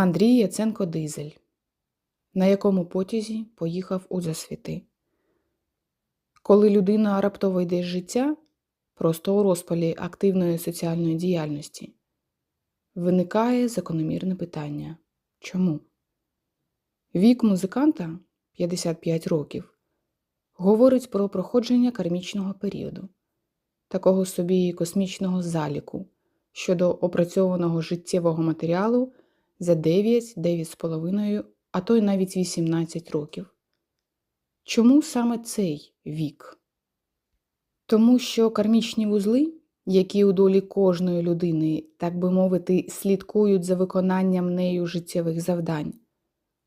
Андрій Яценко Дизель, на якому потязі поїхав у засвіти. Коли людина раптово йде з життя, просто у розпалі активної соціальної діяльності, виникає закономірне питання чому? Вік музиканта 55 років говорить про проходження кармічного періоду, такого собі космічного заліку щодо опрацьованого життєвого матеріалу за 9, 9,5, а то й навіть 18 років. Чому саме цей вік? Тому що кармічні вузли, які у долі кожної людини, так би мовити, слідкують за виконанням нею життєвих завдань,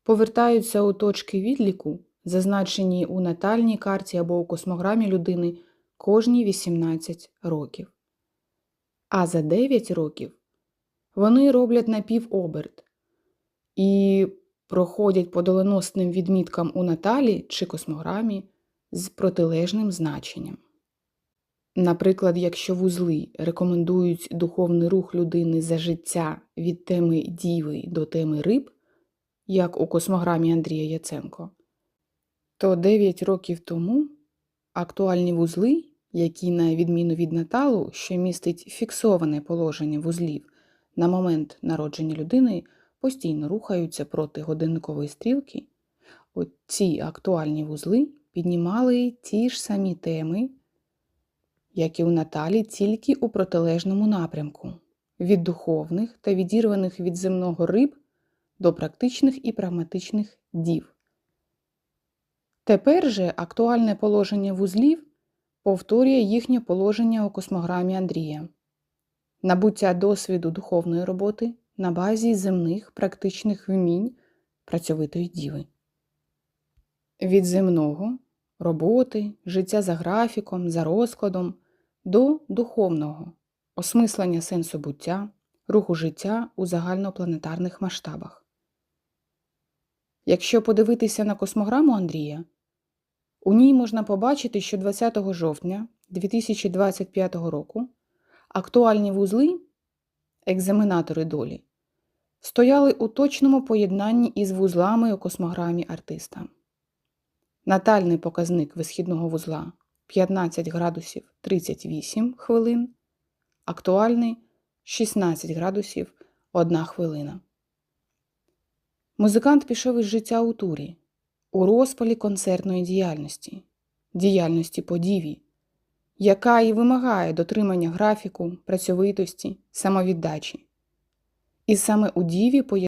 повертаються у точки відліку, зазначені у натальній карті або у космограмі людини кожні 18 років. А за 9 років вони роблять напівоберт і проходять по доленосним відміткам у наталі чи космограмі з протилежним значенням. Наприклад, якщо вузли рекомендують духовний рух людини за життя від теми діви до теми риб, як у космограмі Андрія Яценко, то 9 років тому актуальні вузли, які, на відміну від наталу, що містить фіксоване положення вузлів на момент народження людини, постійно рухаються проти годинникової стрілки, от ці актуальні вузли піднімали ті ж самі теми, як і у Наталі, тільки у протилежному напрямку від духовних та відірваних від земного риб до практичних і прагматичних дів. Тепер же актуальне положення вузлів повторює їхнє положення у космограмі Андрія. Набуття досвіду духовної роботи на базі земних практичних вмінь працьовитої діви. Від земного роботи, життя за графіком, за розкладом до духовного осмислення сенсу буття, руху життя у загальнопланетарних масштабах. Якщо подивитися на космограму Андрія, у ній можна побачити, що 20 жовтня 2025 року актуальні вузли, екзаменатори долі, стояли у точному поєднанні із вузлами у космограмі артиста. Натальний показник висхідного вузла 15 градусів 38 хвилин, актуальний 16 градусів 1 хвилина. Музикант пішов із життя у турі, у розпалі концертної діяльності, діяльності по діві, яка і вимагає дотримання графіку, працьовитості, самовіддачі. І саме у діві